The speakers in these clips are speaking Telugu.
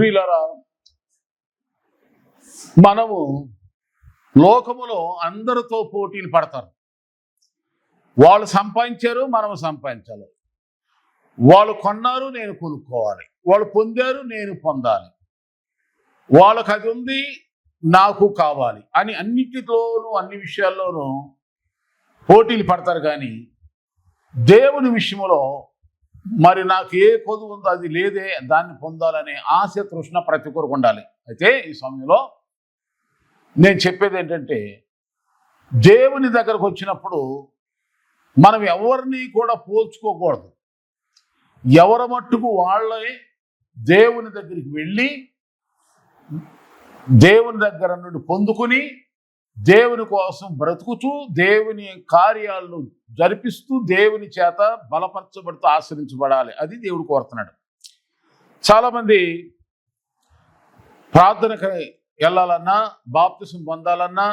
ప్రియులరా మనము లోకములో అందరితో పోటీలు పడతారు. వాళ్ళు సంపాదించారు మనం సంపాదించాలి వాళ్ళు కొన్నారు నేను కొనుక్కోవాలి. వాళ్ళు పొందారు నేను పొందాలి. వాళ్ళకి అది ఉంది నాకు కావాలి అని అన్నిటిలోనూ అన్ని విషయాల్లోనూ పోటీలు పడతారు కానీ దేవుని విషయంలో మరి నాకు ఏ కొదువు ఉందో అది లేదే దాన్ని పొందాలనే ఆశ తృష్ణ ప్రతి కొరకు ఉండాలి. అయితే ఈ సమయంలో నేను చెప్పేది ఏంటంటే దేవుని దగ్గరకు వచ్చినప్పుడు మనం ఎవరిని కూడా పోల్చుకోకూడదు. ఎవరి మట్టుకు వాళ్ళే దేవుని దగ్గరికి వెళ్ళి దేవుని దగ్గర నుండి పొందుకుని దేవుని కోసం బ్రతుకుతూ దేవుని కార్యాలను జరిపిస్తూ దేవుని చేత బలపరచబడుతూ ఆశ్రయించబడాలి. అది దేవుడు కోరుతున్నాడు. చాలామంది ప్రార్థనకి వెళ్ళాలన్నా బాప్తిసం పొందాలన్నా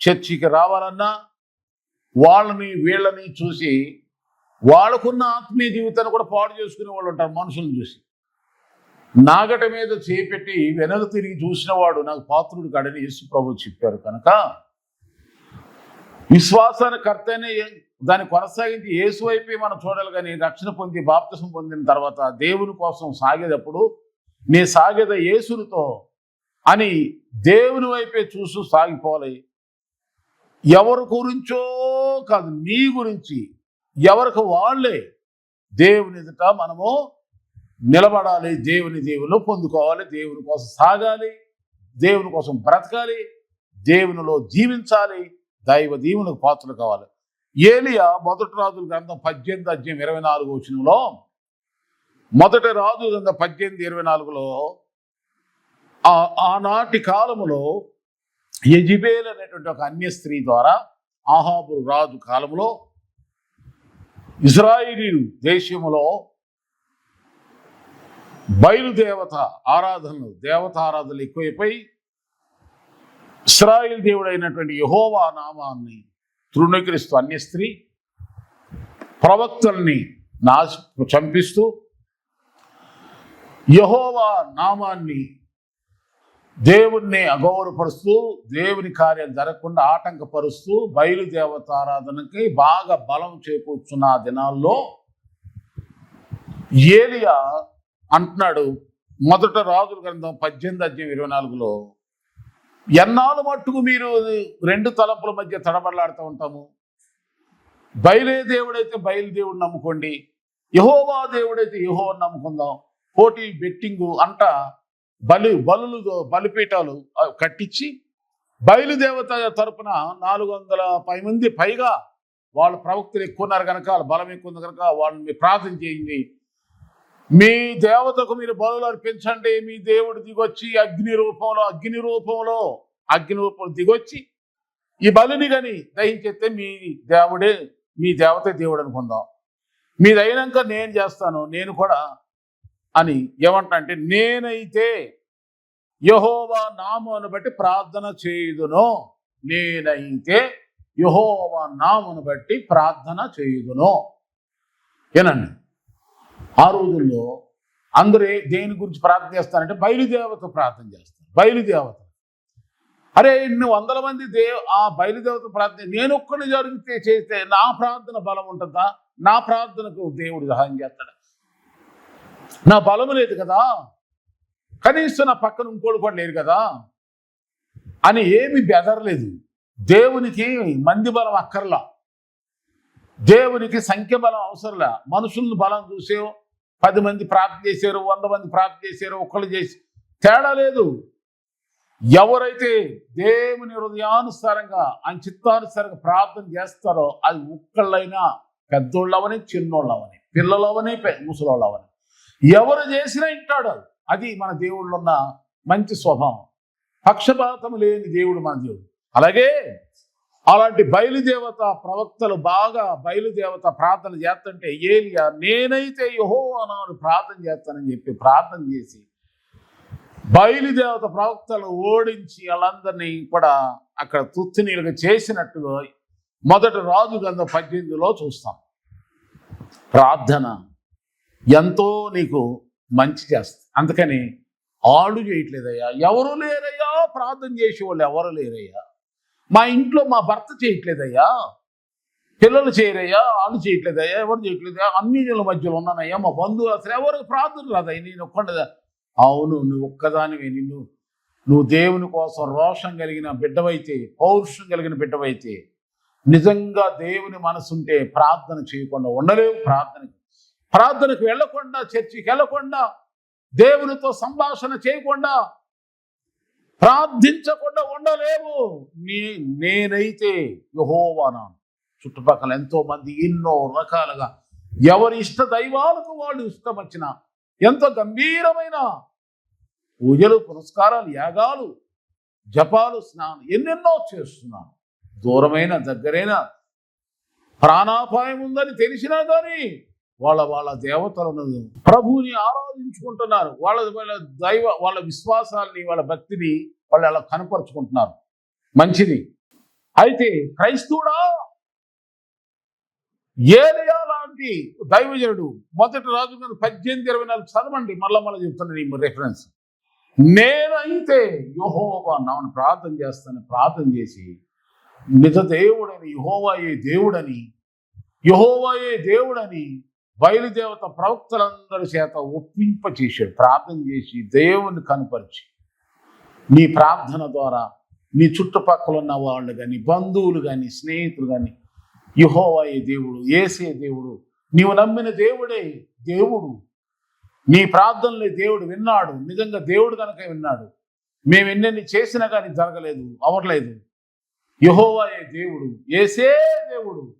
చర్చికి రావాలన్నా వాళ్ళని వీళ్ళని చూసి వాళ్ళకున్న ఆత్మీయ జీవితాన్ని కూడా పాడు చేసుకునే వాళ్ళు ఉంటారు మనుషులను చూసి. నాగట మీద చేపెట్టి వెనక తిరిగి చూసిన వాడు నాకు పాత్రుడు కాడని యేసుప్రభు చెప్పారు కనుక విశ్వాసానికి కర్తనే దాన్ని కొనసాగించి యేసు వైపే మనం చూడాలి కానీ రక్షణ పొంది బాప్తిసం పొందిన తర్వాత దేవుని కోసం సాగేటప్పుడు నీ సాగేద యేసునితో అని దేవుని వైపే చూస్తూ సాగిపోవాలి. ఎవరి గురించో కాదు నీ గురించి ఎవరికి వాళ్ళే దేవుని ఎదుట మనము నిలబడాలి దేవుని దేవుల్లో పొందుకోవాలి దేవుని కోసం సాగాలి దేవుని కోసం బ్రతకాలి దేవునిలో జీవించాలి దైవ దీవునికి పాత్రలు కావాలి. ఏలియా మొదటి రాజుల గ్రంథం పద్దెనిమిది అధ్యయం ఇరవై నాలుగు వచ్చినలో మొదటి రాజు గ్రంథం పద్దెనిమిది ఇరవై నాలుగులో ఆ ఆనాటి కాలములో యజిబేల్ అనేటువంటి ఒక అన్య స్త్రీ ద్వారా ఆహాబు రాజు కాలంలో ఇజ్రాయిలీ దేశంలో బయలుదేవత ఆరాధనలు దేవత ఆరాధనలు ఎక్కువైపోయి ఇస్రాయిల్ దేవుడైనటువంటి యహోవా నామాన్ని తృణీకరిస్తూ అన్య స్త్రీ ప్రవక్తల్ని నాశ చంపిస్తూ యహోవా నామాన్ని దేవుణ్ణి అగౌరవపరుస్తూ దేవుని కార్యాలు జరగకుండా ఆటంకపరుస్తూ బయలుదేవత ఆరాధనకి బాగా బలం చేకూర్చున్న దినాల్లో ఏలియా అంటున్నాడు మొదట రాజుల గ్రంథం పద్దెనిమిది అధ్యాయం ఇరవై నాలుగులో ఎన్నాళ్ళు మట్టుకు మీరు రెండు తలంపుల మధ్య తడబడలాడుతూ ఉంటాము? బయలే దేవుడైతే బయలుదేవుడు నమ్ముకోండి యహోవా దేవుడైతే యహో నమ్ముకుందాం పోటీ బెట్టింగు అంట బలి బలులు బలిపీఠాలు కట్టించి బయలుదేవత తరపున నాలుగు వందల పై మంది పైగా వాళ్ళ ప్రవక్తలు ఎక్కువ ఉన్నారు కనుక వాళ్ళ బలం ఎక్కువ ఉంది కనుక వాళ్ళని ప్రార్థన చేయండి. మీ దేవతకు మీరు బలులు అర్పించండి. మీ దేవుడు దిగొచ్చి అగ్ని రూపంలో అగ్ని రూపంలో అగ్ని రూపంలో దిగొచ్చి ఈ బలుని కానీ దహించేస్తే మీ దేవుడే మీ దేవత దేవుడు అనుకుందాం. మీది అయినాక నేను చేస్తాను నేను కూడా అని ఏమంటా అంటే నేనైతే యహోవా నామను బట్టి ప్రార్థన చేయుదును. నేనైతే యహోవా నామను బట్టి ప్రార్థన చేయుదును. ఏనండి ఆ రోజుల్లో అందరూ దేని గురించి ప్రార్థన చేస్తారంటే బయలుదేవత ప్రార్థన చేస్తారు. బయలుదేవత. అరే ఇన్ని వందల మంది దే ఆ బయలుదేవత ప్రార్థన నేను ఒక్కడిని జరిగితే చేస్తే నా ప్రార్థన బలం ఉంటుందా? నా ప్రార్థనకు దేవుడు సహాయం చేస్తాడు? నా బలము లేదు కదా? కనీసం నా పక్కన ఇంకోడు కూడా లేరు కదా? అని ఏమి బెదరలేదు. దేవునికి మంది బలం అక్కర్లా. దేవునికి సంఖ్య బలం అవసరంలా మనుషులను బలం చూసే పది మంది ప్రార్థన చేశారు వంద మంది ప్రార్థన చేశారు ఒక్కళ్ళు చేసి తేడా లేదు. ఎవరైతే దేవుని హృదయానుసారంగా ఆయన చిత్తానుసారంగా ప్రార్థన చేస్తారో అది ఒక్కళ్ళైనా పెద్దోళ్ళవని చిన్నోళ్ళవని పిల్లలవని ముసలోళ్ళవని. ఎవరు చేసినా ఇంటాడు అది. మన దేవుళ్ళు ఉన్న మంచి స్వభావం. పక్షపాతం లేని దేవుడు మన దేవుడు. అలాగే అలాంటి బయలుదేవత ప్రవక్తలు బాగా బయలుదేవత ప్రార్థన చేస్తుంటే ఏలియా నేనైతే యహో అన్నాడు ప్రార్థన చేస్తానని చెప్పి ప్రార్థన చేసి బయలుదేవత ప్రవక్తలు ఓడించి వాళ్ళందరినీ కూడా అక్కడ తుత్తునీలుగా చేసినట్టుగా మొదటి రాజు గంధ పద్దెనిమిదిలో చూస్తాం. ప్రార్థన ఎంతో నీకు మంచి చేస్తుంది అందుకని ఆడు చేయట్లేదయ్యా. ఎవరు లేరయ్యా? ప్రార్థన చేసే వాళ్ళు ఎవరు లేరయ్యా? మా ఇంట్లో మా భర్త చేయట్లేదయ్యా. పిల్లలు చేయరయ్యా వాళ్ళు చేయట్లేదయ్యా ఎవరు చేయట్లేదయ్యా అన్ని మధ్యలో ఉన్నానయ్యా మా బంధువులు అసలు ఎవరికి ప్రార్థన రాదయ్యా నేను ఒక్కడదా. అవును నువ్వు ఒక్కదానివే నిన్ను నువ్వు దేవుని కోసం రోషం కలిగిన బిడ్డవైతే పౌరుషం కలిగిన బిడ్డవైతే నిజంగా దేవుని మనసుంటే ప్రార్థన చేయకుండా ఉండలేవు ప్రార్థన. ప్రార్థనకు వెళ్ళకుండా చర్చికి వెళ్ళకుండా దేవునితో సంభాషణ చేయకుండా ప్రార్థించకుండా ఉండలేవు. నీ నేనైతే యహోవానాను చుట్టుపక్కల ఎంతో మంది ఎన్నో రకాలుగా ఎవరి ఇష్ట దైవాలకు వాళ్ళు ఇష్టం వచ్చిన ఎంతో గంభీరమైన పూజలు పురస్కారాలు యాగాలు జపాలు స్నానం ఎన్నెన్నో చేస్తున్నాను. దూరమైన దగ్గరైన ప్రాణాపాయం ఉందని తెలిసినా కానీ వాళ్ళ వాళ్ళ దేవతలను ప్రభువుని ఆరాధించుకుంటున్నారు. వాళ్ళ వాళ్ళ దైవ వాళ్ళ విశ్వాసాన్ని వాళ్ళ భక్తిని వాళ్ళు అలా కనపరుచుకుంటున్నారు. మంచిది. అయితే క్రైస్తవుడా? ఏలియా లాంటి దైవజనుడు. మొదటి రాజు మీద పద్దెనిమిది ఇరవై నాలుగు చదవండి. మళ్ళా మళ్ళీ చెప్తాను ఈ రిఫరెన్స్ నేనైతే యహోవా నామను ప్రార్థన చేస్తాను. ప్రార్థన చేసి నిజ దేవుడని యహోవాయే దేవుడని యహోవాయే దేవుడని బయలుదేవత ప్రవక్తలందరి చేత ఒప్పింప చేశాడు ప్రార్థన చేసి దేవుని కనపరిచి. నీ ప్రార్థన ద్వారా నీ చుట్టుపక్కల ఉన్న వాళ్ళు కానీ బంధువులు కానీ స్నేహితులు కానీ యహోవాయే దేవుడు ఏసే దేవుడు నీవు నమ్మిన దేవుడే దేవుడు. నీ ప్రార్థనలే దేవుడు విన్నాడు నిజంగా దేవుడు కనుక విన్నాడు. మేము ఎన్నెన్ని చేసినా కానీ జరగలేదు అవ్వట్లేదు. యహోవాయే దేవుడు ఏసే దేవుడు.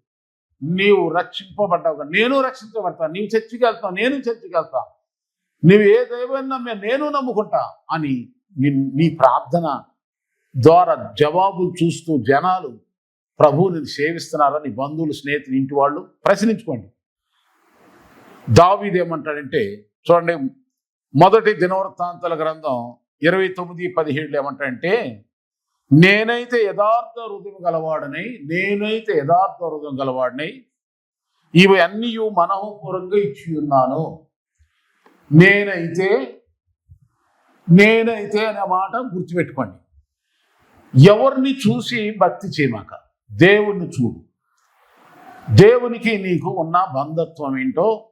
నీవు రక్షింపబడ్డావు నేను రక్షించబడతాను నీవు చర్చికి వెళ్తావు. నేను చర్చికి వెళ్తా. నువ్వు ఏ దైవం నమ్మే నేను నమ్ముకుంటా అని నీ- ప్రార్థన ద్వారా జవాబులు చూస్తూ జనాలు ప్రభువుని సేవిస్తున్నారని బంధువులు స్నేహితులు ఇంటి వాళ్ళు ప్రశ్నించుకోండి. దావీదు ఏమంటాడంటే చూడండి మొదటి దినవృత్తాంతాల గ్రంథం ఇరవై తొమ్మిది పదిహేడులో ఏమంటాడంటే నేనైతే యథార్థ హృదయం గలవాడనై నేనైతే యథార్థ హృదయం గలవాడినై ఇవి అన్నీ మనోపూర్వంగా ఇచ్చి ఉన్నాను నేనైతే నేనైతే అనే మాట గుర్తుపెట్టుకోండి. ఎవరిని చూసి భక్తి చేయమాక దేవుణ్ణి చూడు. దేవునికి నీకు ఉన్న బంధత్వం ఏంటో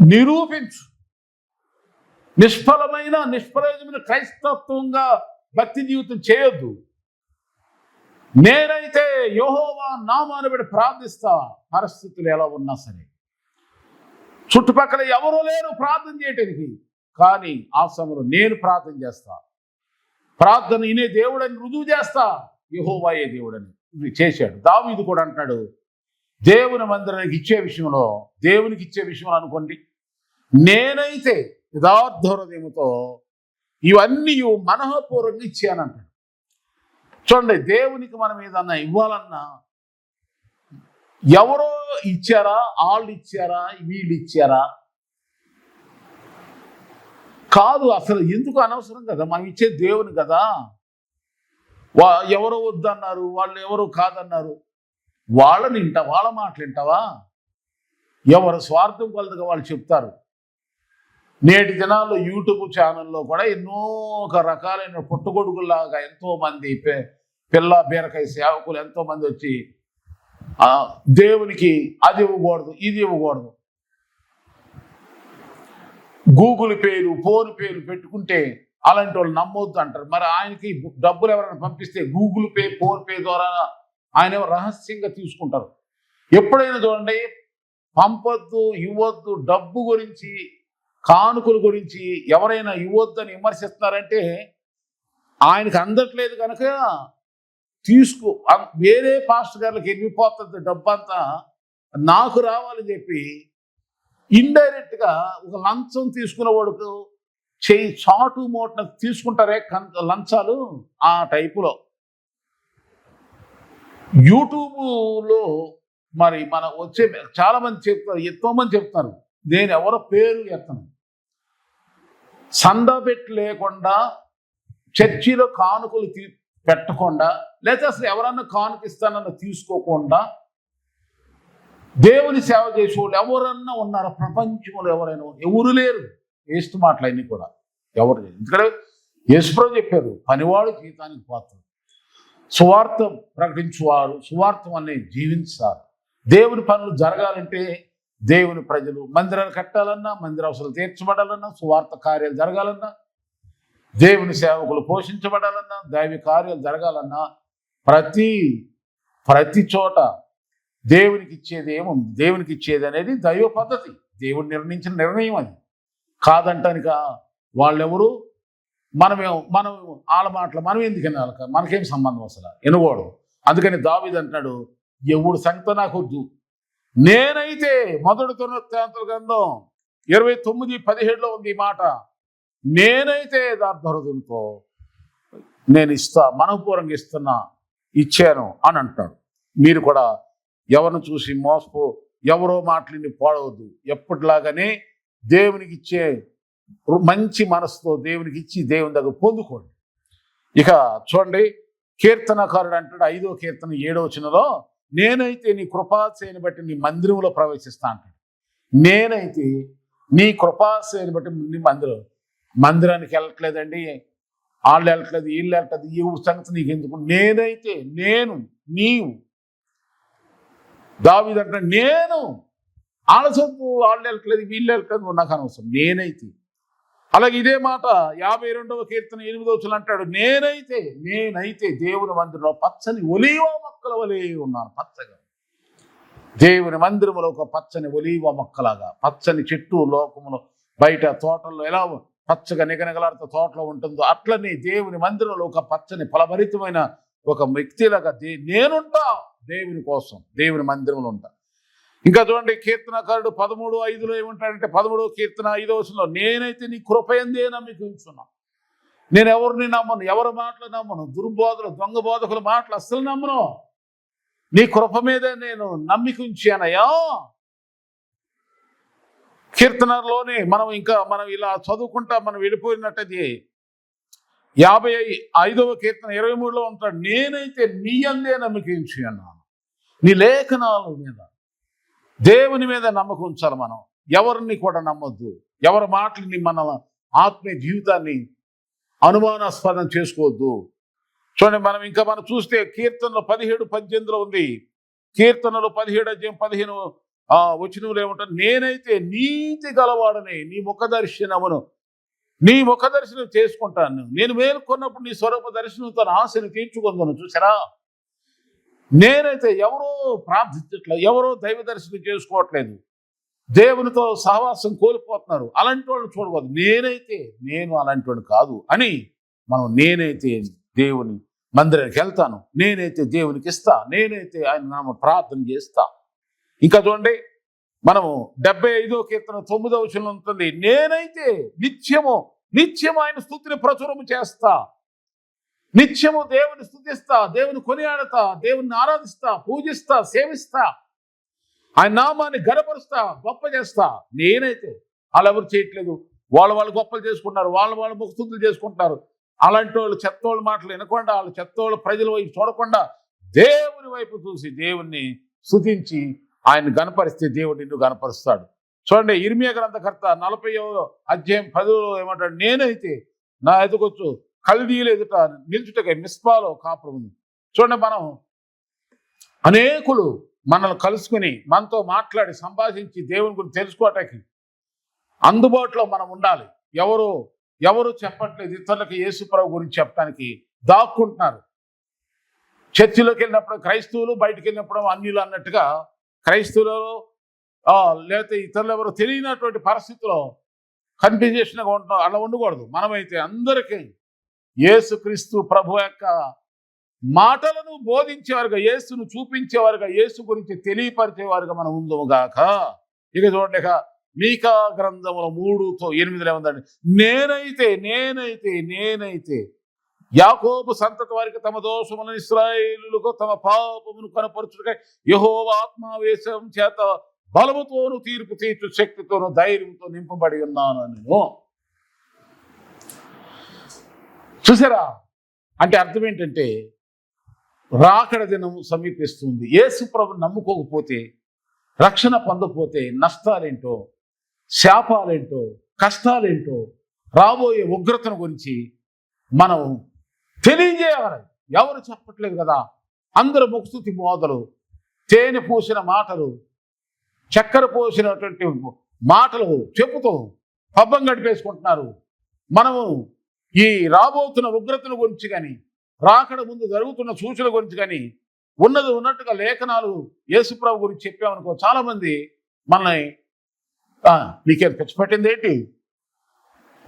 నిరూపించు. నిష్ఫలమైన నిష్ప్రయోజమైన క్రైస్తత్వంగా భక్తి జీవితం చేయొద్దు. నేనైతే యహోవా నామాను పెట్టి ప్రార్థిస్తా. పరిస్థితులు ఎలా ఉన్నా సరే. చుట్టుపక్కల ఎవరూ లేరు ప్రార్థన చేయటానికి. కానీ ఆ సమయంలో నేను ప్రార్థన చేస్తా. ప్రార్థన ఇనే దేవుడని రుజువు చేస్తా. యహోవాయే దేవుడని చేశాడు చేశాడు. దావీదు కూడా అంటాడు దేవుని మందిరానికి ఇచ్చే విషయంలో దేవునికి ఇచ్చే విషయంలో అనుకోండి. నేనైతే యథార్థ హృదయంతో ఇవన్నీ మనఃపూర్వకంగా ఇచ్చానంటాడు చూడండి దేవునికి మనం ఏదన్నా ఇవ్వాలన్నా ఎవరో ఇచ్చారా వాళ్ళు ఇచ్చారా వీళ్ళు ఇచ్చారా? కాదు అసలు ఎందుకు అనవసరం కదా? మనం ఇచ్చే దేవుని కదా? వా ఎవరో వద్దన్నారు వాళ్ళు ఎవరో కాదన్నారు. వాళ్ళని వింటా వాళ్ళ మాటలు వింటావా? ఎవరు స్వార్థం కొలతగా వాళ్ళు చెప్తారు. నేటి దినాల్లో యూట్యూబ్ ఛానల్లో కూడా ఎన్నో ఒక రకాలైన పుట్టగొడుగుల్లాగా ఎంతో మంది పె- పిల్ల బీరకాయ సేవకులు ఎంతో మంది వచ్చి దేవునికి అది ఇవ్వకూడదు ఇది ఇవ్వకూడదు. గూగుల్ పేరు ఫోన్ పేరు పెట్టుకుంటే అలాంటి వాళ్ళు నమ్మొద్దు అంటారు. మరి ఆయనకి డబ్బులు ఎవరైనా పంపిస్తే గూగుల్ పే ఫోన్ పే ద్వారా ఆయన రహస్యంగా తీసుకుంటారు. ఎప్పుడైనా చూడండి పంపొద్దు ఇవ్వద్దు డబ్బు గురించి కానుకల గురించి ఎవరైనా ఇవ్వద్దని విమర్శిస్తున్నారంటే ఆయనకు అందట్లేదు కనుక తీసుకు. వేరే పాస్టర్ గారికి వెళ్ళిపోతుంది డబ్బంతా నాకు రావాలని చెప్పి ఇండైరెక్ట్గా ఒక లంచం తీసుకున్న వాడుకు చేయి చాటు మోటన తీసుకుంటారే లంచాలు ఆ టైపులో. యూట్యూబ్లో మరి మన వచ్చే చాలామంది చెప్తారు ఎంతో మంది చెప్తారు నేను ఎవరో పేరు ఎత్తను. సందా లేకుండా చర్చిలో కానుకలు తీ పెట్టకుండా లేదా అసలు ఎవరన్నా కానుక ఇస్తానన్న తీసుకోకుండా దేవుని సేవ చేసేవాళ్ళు ఎవరన్నా ఉన్నారా. ప్రపంచంలో ఎవరైనా ఎవరు లేరు. యేస్టు మాటలు అన్నీ కూడా ఎవరు లేరు. ఎందుకంటే యేసుప్రభు చెప్పారు పనివాడు జీతానికి పాత్ర. సువార్త ప్రకటించువారు సువార్థం అనేది జీవించారు. దేవుని పనులు జరగాలంటే దేవుని ప్రజలు మందిరాలు కట్టాలన్నా మందిర అవసరాలు తీర్చబడాలన్నా సువార్త కార్యాలు జరగాలన్నా దేవుని సేవకులు పోషించబడాలన్నా దైవ కార్యాలు జరగాలన్నా ప్రతి ప్రతి చోట దేవునికి ఇచ్చేది ఏముంది? దేవునికి ఇచ్చేది అనేది దైవ పద్ధతి. దేవుడు నిర్ణయించిన నిర్ణయం అది. కాదంటానిక వాళ్ళెవరు? మనమే మనం వాళ్ళ మాటలు మనం ఎందుకు వినాలి మనకేం సంబంధం అసలు? వినకూడదు. అందుకని దావిది అంటున్నాడు ఎవడు సంగతి నాకు వద్దు. నేనైతే మొదటి తొమ్మిది గ్రంథం ఇరవై తొమ్మిది పదిహేడులో ఉంది ఈ మాట. నేనైతే యథార్థ నేను ఇస్తా మనపూర్వంగా ఇస్తున్నా ఇచ్చాను అని అంటాడు. మీరు కూడా ఎవరిని చూసి మోసపో ఎవరో మాటలని పాడవద్దు. ఎప్పటిలాగానే దేవునికి ఇచ్చే మంచి మనసుతో దేవునికి ఇచ్చి దేవుని దగ్గర పొందుకోండి. ఇక చూడండి కీర్తనకారుడు అంటాడు ఐదో కీర్తన ఏడో చిన్నలో నేనైతే నీ కృపాశయని బట్టి నీ మందిరంలో ప్రవేశిస్తా అంటాడు. నేనైతే నీ కృపాశయని బట్టి నీ మందిరం మందిరానికి వెళ్ళట్లేదండి వాళ్ళు వెళ్ళట్లేదు వీళ్ళు వెళ్ళట్లేదు ఈ సంగతి నీకు ఎందుకు? నేనైతే నేను నీవు దావిదంటే నేను ఆలసొద్దు వాళ్ళు వెళ్ళట్లేదు వీళ్ళు వెళ్ళట్లేదు నాకు అనవసరం. నేనైతే అలాగే ఇదే మాట యాభై రెండవ కీర్తన ఎనిమిదో వచనం అంటాడు. నేనైతే నేనైతే దేవుని మందిరంలో పచ్చని ఒలీవ మొక్కల వలె ఉన్నాను పచ్చగా. దేవుని మందిరంలో ఒక పచ్చని ఒలీవ మొక్కలాగా పచ్చని చెట్టు లోకములో బయట తోటల్లో ఎలా పచ్చగా నిగనగలాడుతూ తోటలో ఉంటుందో అట్లనే దేవుని మందిరంలో ఒక పచ్చని ఫలభరితమైన ఒక వ్యక్తిలాగా దే నేనుంటా దేవుని కోసం దేవుని మందిరంలో ఉంటా. ఇంకా చూడండి కీర్తనకారుడు పదమూడు ఐదులో ఏమంటాడంటే పదమూడో కీర్తన ఐదో వచనంలో నేనైతే నీ కృపయందే నమ్మిక ఉంచున్నా నేను ఎవరిని నమ్మను ఎవరి మాటలు నమ్మను దుర్బోధలు దొంగ బోధకుల మాటలు అస్సలు నమ్మను. నీ కృప మీద నేను నమ్మికుంచానయ్యా కీర్తనలోనే మనం ఇంకా మనం ఇలా చదువుకుంటా మనం వెళ్ళిపోయినట్టది యాభై ఐదవ కీర్తన ఇరవై మూడులో ఉంటాడు నేనైతే నీ అందే నమ్మిక అన్నాను నీ లేఖనాల మీద. దేవుని మీద నమ్మకం ఉంచాలి మనం. ఎవరిని కూడా నమ్మొద్దు. ఎవరి మాటలని మన ఆత్మీయ జీవితాన్ని అనుమానాస్పదం చేసుకోవద్దు. చూడండి మనం ఇంకా మనం చూస్తే కీర్తనలో పదిహేడు పద్దెనిమిదిలో ఉంది. కీర్తనలో పదిహేడు అధ్యాయం పదిహేను ఆ ఏమంటారు? నేనైతే నీతి గలవాడని నీ ముఖ దర్శనమును నీ ముఖ దర్శనం చేసుకుంటాను. నేను మేలుకొన్నప్పుడు నీ స్వరూప దర్శనంతో ఆశను తీర్చుకుందాను. చూసారా నేనైతే ఎవరో ప్రార్థించట్లేదు ఎవరో దైవ దర్శనం చేసుకోవట్లేదు. దేవునితో సహవాసం కోల్పోతున్నారు. అలాంటి వాళ్ళు చూడకూడదు నేనైతే నేను అలాంటి వాడు కాదు అని మనం నేనైతే దేవుని మందిరానికి వెళ్తాను. నేనైతే దేవునికి ఇస్తా. నేనైతే ఆయన నామ ప్రార్థన చేస్తా. ఇంకా చూడండి మనము డెబ్బై ఐదో కీర్తన తొమ్మిదో విషయంలో ఉంటుంది నేనైతే నిత్యము నిత్యము ఆయన స్థుతిని ప్రచురము చేస్తా. నిత్యము దేవుని స్థుతిస్తా దేవుని కొనియాడతా దేవుని ఆరాధిస్తా పూజిస్తా సేవిస్తా. ఆయన నామాన్ని గడపరుస్తా గొప్ప చేస్తా. నేనైతే అలా ఎవరు చేయట్లేదు. వాళ్ళు వాళ్ళు గొప్పలు చేసుకుంటారు వాళ్ళు వాళ్ళు ముక్తులు చేసుకుంటారు అలాంటి వాళ్ళు చెత్తోళ్ళ మాటలు వినకుండా వాళ్ళు చెత్తోళ్ళ ప్రజల వైపు చూడకుండా దేవుని వైపు చూసి దేవుణ్ణి స్థుతించి ఆయన గనపరిస్తే దేవుడు నిన్ను గనపరుస్తాడు. చూడండి ఇర్మియా గ్రంథకర్త నలభై అధ్యాయం పదిలో ఏమంటాడు నేనైతే నా ఎదుకొచ్చు కల్దీలు ఎదుట నిల్చుటకై మిస్పాలో కాపురం ఉంది. చూడండి మనం అనేకులు మనల్ని కలుసుకుని మనతో మాట్లాడి సంభాషించి దేవుని గురించి తెలుసుకోవటానికి అందుబాటులో మనం ఉండాలి. ఎవరు ఎవరు చెప్పట్లేదు. ఇతరులకు యేసుప్రభు గురించి చెప్పడానికి దాక్కుంటున్నారు. చర్చిలోకి వెళ్ళినప్పుడు క్రైస్తవులు బయటికి వెళ్ళినప్పుడు అన్యులు అన్నట్టుగా క్రైస్తవులలో లేకపోతే ఇతరులు ఎవరు తెలియనటువంటి పరిస్థితిలో కన్ఫ్యూజేషన్గా ఉంటాం అలా ఉండకూడదు. మనమైతే అందరికీ యేసుక్రీస్తు ప్రభు యొక్క మాటలను బోధించేవారుగా యేసును చూపించేవారుగా యేసు గురించి తెలియపరిచేవారుగా మనం ఉందము గాక. ఇక చూడండి మీకా గ్రంథముల మూడుతో ఎనిమిదిలో ఉందండి నేనైతే నేనైతే నేనైతే యాకోబు సంతతి వారికి తమ దోషములను ఇస్రాయేలులకు తమ పాపమును కనపరచుటకై యహోవాత్మావేశం చేత బలముతోను తీర్పు తీర్చు శక్తితోను ధైర్యంతో నింపబడి ఉన్నాను నేను చూసారా? అంటే అర్థం ఏంటంటే రాకడ దినం సమీపిస్తుంది. యేసు ప్రభు నమ్ముకోకపోతే రక్షణ పొందకపోతే నష్టాలేంటో శాపాలేంటో కష్టాలేంటో రాబోయే ఉగ్రతను గురించి మనం తెలియజేయాలి. ఎవరు చెప్పట్లేదు కదా? అందరు ముక్స్తుతి మోదలు తేనె పూసిన మాటలు చక్కెర పోసినటువంటి మాటలు చెబుతూ పబ్బం గడిపేసుకుంటున్నారు. మనము ఈ రాబోతున్న ఉగ్రతల గురించి కానీ రాకడ ముందు జరుగుతున్న సూచనల గురించి కానీ ఉన్నది ఉన్నట్టుగా లేఖనాలు యేసుప్రభు గురించి చెప్పామనుకో చాలామంది మనల్ని నీకేం పిచ్చి ఏంటి?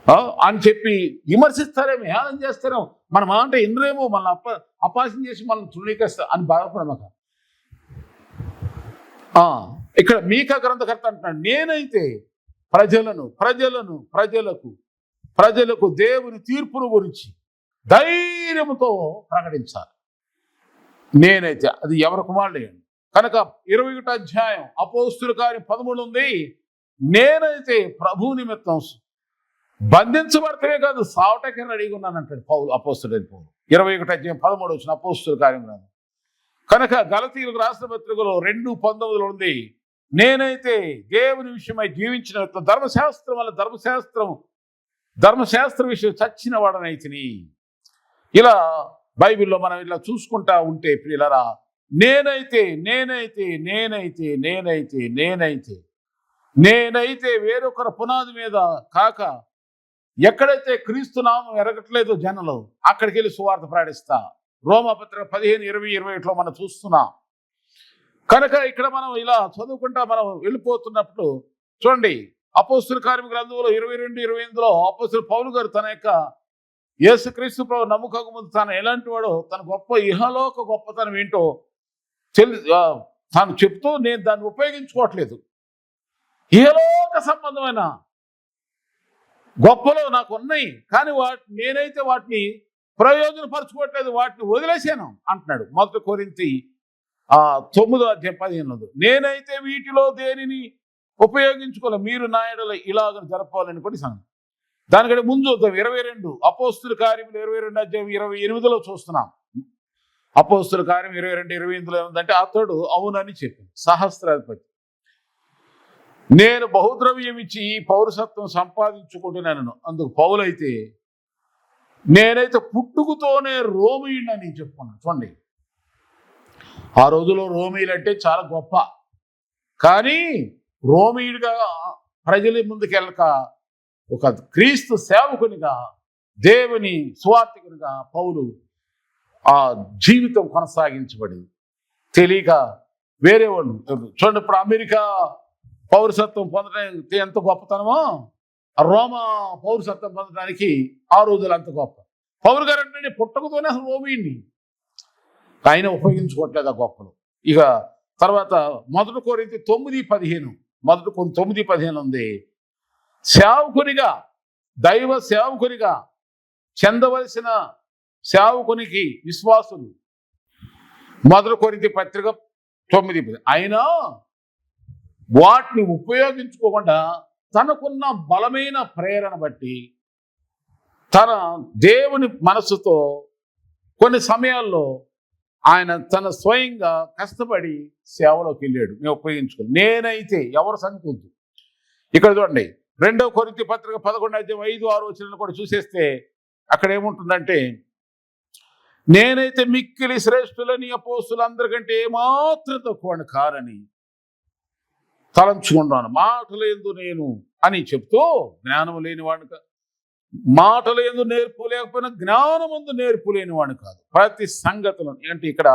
ఆ, అని చెప్పి విమర్శిస్తారేమో హేళన చేస్తారేమో. మన మాట ఇంద్రేమో మనల్ని అప్ప అపాసం చేసి మనల్ని తృణీకరిస్తా అని బాధపడమాక ఆ, ఇక్కడ మీకా గ్రంథకర్త అంటున్నాడు నేనైతే ప్రజలను ప్రజలను ప్రజలకు ప్రజలకు దేవుని తీర్పును గురించి ధైర్యముతో ప్రకటించాలి. నేనైతే అది ఎవరి కుమారుడే కనుక ఇరవై ఒకటి అధ్యాయం అపోస్తుల కార్యం పదమూడు ఉంది. నేనైతే ప్రభు నిమిత్తం బంధించబడతమే కాదు సావటకే రెడీగా ఉన్నానంటాడు పౌలు అపోస్తుడు పౌలు. ఇరవై ఒకటి అధ్యాయం పదమూడు వచ్చిన అపోస్తుల కార్యం కనుక గలతీయులకు రాష్ట్ర పత్రికలో రెండు పంతొమ్మిదిలో ఉంది. నేనైతే దేవుని విషయమై జీవించిన ధర్మశాస్త్రం వల్ల ధర్మశాస్త్రం ధర్మశాస్త్ర విషయం చచ్చిన వాడనైతిని ఇలా బైబిల్లో మనం ఇలా చూసుకుంటా ఉంటే ప్రియులరా నేనైతే నేనైతే నేనైతే నేనైతే నేనైతే నేనైతే వేరొకరి పునాది మీద కాక ఎక్కడైతే క్రీస్తు నామం ఎరగట్లేదో జనంలో అక్కడికి వెళ్ళి సువార్త ప్రకటిస్తా. రోమపత్ర పదిహేను ఇరవై ఇరవై ఒకటిలో మనం చూస్తున్నాం. కనుక ఇక్కడ మనం ఇలా చదువుకుంటా మనం వెళ్ళిపోతున్నప్పుడు చూడండి అపోస్తుల కార్మిక గ్రంథంలో ఇరవై రెండు ఇరవై ఎనిమిదిలో అపోస్తుల పౌలు గారు తన యొక్క యేసుక్రీస్తు ప్రభు నమ్మకం ముందు తాను ఎలాంటి వాడో తన గొప్ప ఇహలోక గొప్పతనం ఏంటో తెలి తను తాను చెప్తూ నేను దాన్ని ఉపయోగించుకోవట్లేదు. ఇహలోక సంబంధమైన గొప్పలో నాకు ఉన్నాయి కానీ వాటి నేనైతే వాటిని ప్రయోజనపరచుకోవట్లేదు వాటిని వదిలేసాను అంటున్నాడు. మొదటి కోరింతి ఆ తొమ్మిదో అధ్యాయం పదిహేను నేనైతే వీటిలో దేనిని ఉపయోగించుకోవాలి మీరు నాయడలో ఇలాగ జరపాలని కొన్ని సంగతి దానికంటే ముందు చూద్దాం ఇరవై రెండు అపోస్తుల కార్యములు ఇరవై రెండు అధ్యాయం ఇరవై ఎనిమిదిలో చూస్తున్నాం. అపోస్తుల కార్యం ఇరవై రెండు ఇరవై ఎనిమిదిలో ఏముందంటే అతడు అవునని చెప్పింది సహస్రాధిపతి. నేను బహుద్రవ్యం ఇచ్చి ఈ పౌరసత్వం సంపాదించుకుంటున్నాను అందుకు పౌలైతే నేనైతే పుట్టుకతోనే రోమియుడని చెప్పుకున్నాను. చూడండి. ఆ రోజులో రోమిలు అంటే చాలా గొప్ప. కానీ రోమియుడిగా ప్రజల ముందుకెళ్ళక ఒక క్రీస్తు సేవకునిగా దేవుని సువార్థికునిగా పౌలు ఆ జీవితం కొనసాగించబడింది తెలియక వేరే వాళ్ళు చూడండి ఇప్పుడు అమెరికా పౌరసత్వం పొందడానికి ఎంత గొప్పతనమో రోమా పౌరసత్వం పొందడానికి ఆ రోజులు అంత గొప్ప. పౌరు గారు అంటే పుట్టకతోనే అసలు రోమిని ఆయన ఉపయోగించుకోవట్లేదు ఆ గొప్పలు. ఇక తర్వాత మొదటి కోరైతే తొమ్మిది పదిహేను. మొదటి కొన్ని తొమ్మిది పదిహేను ఉంది సేవకునిగా దైవ సేవకునిగా చెందవలసిన సేవకునికి విశ్వాసులు మొదటి కొరింతి పత్రిక తొమ్మిది పది. అయినా వాటిని ఉపయోగించుకోకుండా తనకున్న బలమైన ప్రేరణ బట్టి తన దేవుని మనసుతో కొన్ని సమయాల్లో ఆయన తన స్వయంగా కష్టపడి సేవలోకి వెళ్ళాడు. మేము ఉపయోగించుకోండి నేనైతే ఎవరు సంగతి ఇక్కడ చూడండి రెండవ కొరింతి పత్రిక పదకొండు అధ్యాయం ఐదు ఆరు వచ్చిన కూడా చూసేస్తే అక్కడ ఏముంటుందంటే నేనైతే మిక్కిలి శ్రేష్ఠులని అపోస్తులందరికంటే ఏమాత్రం తక్కువ కారని తలంచుకున్నాను మాటలేందు నేను అని చెప్తూ జ్ఞానం లేనివాడు మాటలు ఎందు నేర్పు లేకపోయినా జ్ఞానమందు నేర్పు లేనివాడు కాదు. ప్రతి సంగతులు అంటే ఇక్కడ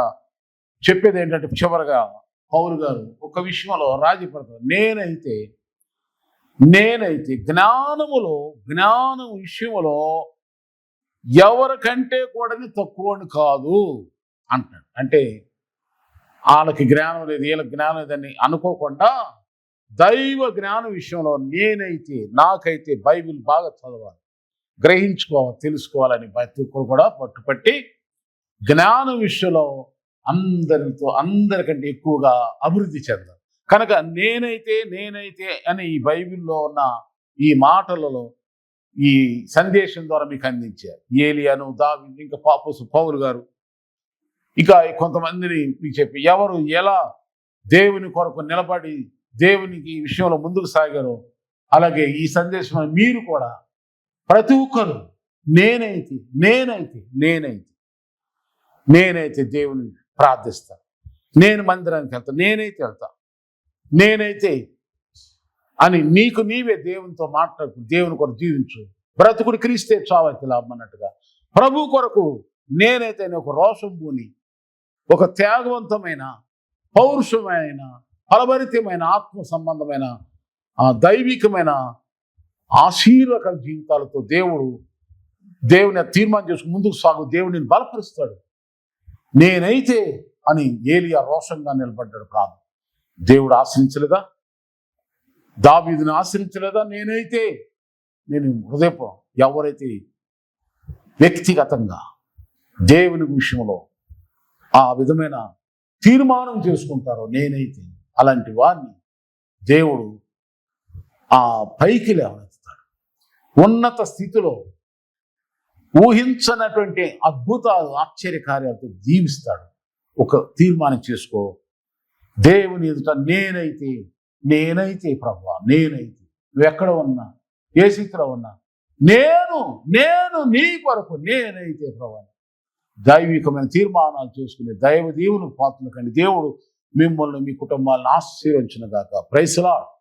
చెప్పేది ఏంటంటే చివరగా పౌరు గారు ఒక విషయంలో రాజీ పడతారు. నేనైతే నేనైతే జ్ఞానములో జ్ఞానం విషయంలో ఎవరికంటే కూడా తక్కువని కాదు అంటాడు. అంటే వాళ్ళకి జ్ఞానం లేదు వీళ్ళకి జ్ఞానం లేదని అనుకోకుండా దైవ జ్ఞానం విషయంలో నేనైతే నాకైతే బైబిల్ బాగా చదవాలి. గ్రహించుకోవాలి తెలుసుకోవాలని బతుకు కూడా పట్టుపట్టి జ్ఞాన విషయంలో అందరితో అందరికంటే ఎక్కువగా అభివృద్ధి చెందాలి. కనుక నేనైతే నేనైతే అని ఈ బైబిల్లో ఉన్న ఈ మాటలలో ఈ సందేశం ద్వారా మీకు అందించారు ఏలియాను దావి ఇంకా పాపసు పౌలు గారు ఇక కొంతమందిని మీకు చెప్పి ఎవరు ఎలా దేవుని కొరకు నిలబడి దేవునికి ఈ విషయంలో ముందుకు సాగారో అలాగే ఈ సందేశం మీరు కూడా ప్రతి ఒక్కరు నేనైతే నేనైతే నేనైతే నేనైతే దేవుని ప్రార్థిస్తా. నేను మందిరానికి వెళ్తా నేనైతే వెళ్తా. నేనైతే అని నీకు నీవే దేవునితో మాట్లాడుకు దేవుని కొరకు జీవించు. బ్రతుకుడు క్రీస్తే చావైతే లాభం అన్నట్టుగా. ప్రభు కొరకు నేనైతే ఒక రోషం ఒక త్యాగవంతమైన పౌరుషమైన ఫలభరితమైన ఆత్మ సంబంధమైన ఆ దైవికమైన ఆశీర్వక జీవితాలతో దేవుడు దేవుని తీర్మానం చేసుకుని ముందుకు సాగు దేవుడిని బలపరుస్తాడు. నేనైతే అని ఏలియా రోషంగా నిలబడ్డాడు కాదు దేవుడు ఆశ్రయించలేదా? దావీదిని ఆశ్రయించలేదా? నేనైతే నేను హృదయపూర్వం ఎవరైతే వ్యక్తిగతంగా దేవుని విషయంలో ఆ విధమైన తీర్మానం చేసుకుంటారో నేనైతే అలాంటి వారిని దేవుడు ఆ పైకి లేవని ఉన్నత స్థితిలో ఊహించనటువంటి అద్భుతాలు ఆశ్చర్యకార్యాలతో జీవిస్తాడు. ఒక తీర్మానం చేసుకో. దేవుని ఎదుట నేనైతే నేనైతే ప్రభు నేనైతే నువ్వు ఎక్కడ ఉన్నా ఏ స్థితిలో ఉన్నా నేను నేను నీ కొరకు నేనైతే ప్రభు. దైవికమైన తీర్మానాలు చేసుకునే దైవ దేవుని పాత్రలు కానీ దేవుడు మిమ్మల్ని మీ కుటుంబాలను ఆశీర్వించిన దాకా ప్రైసలాడు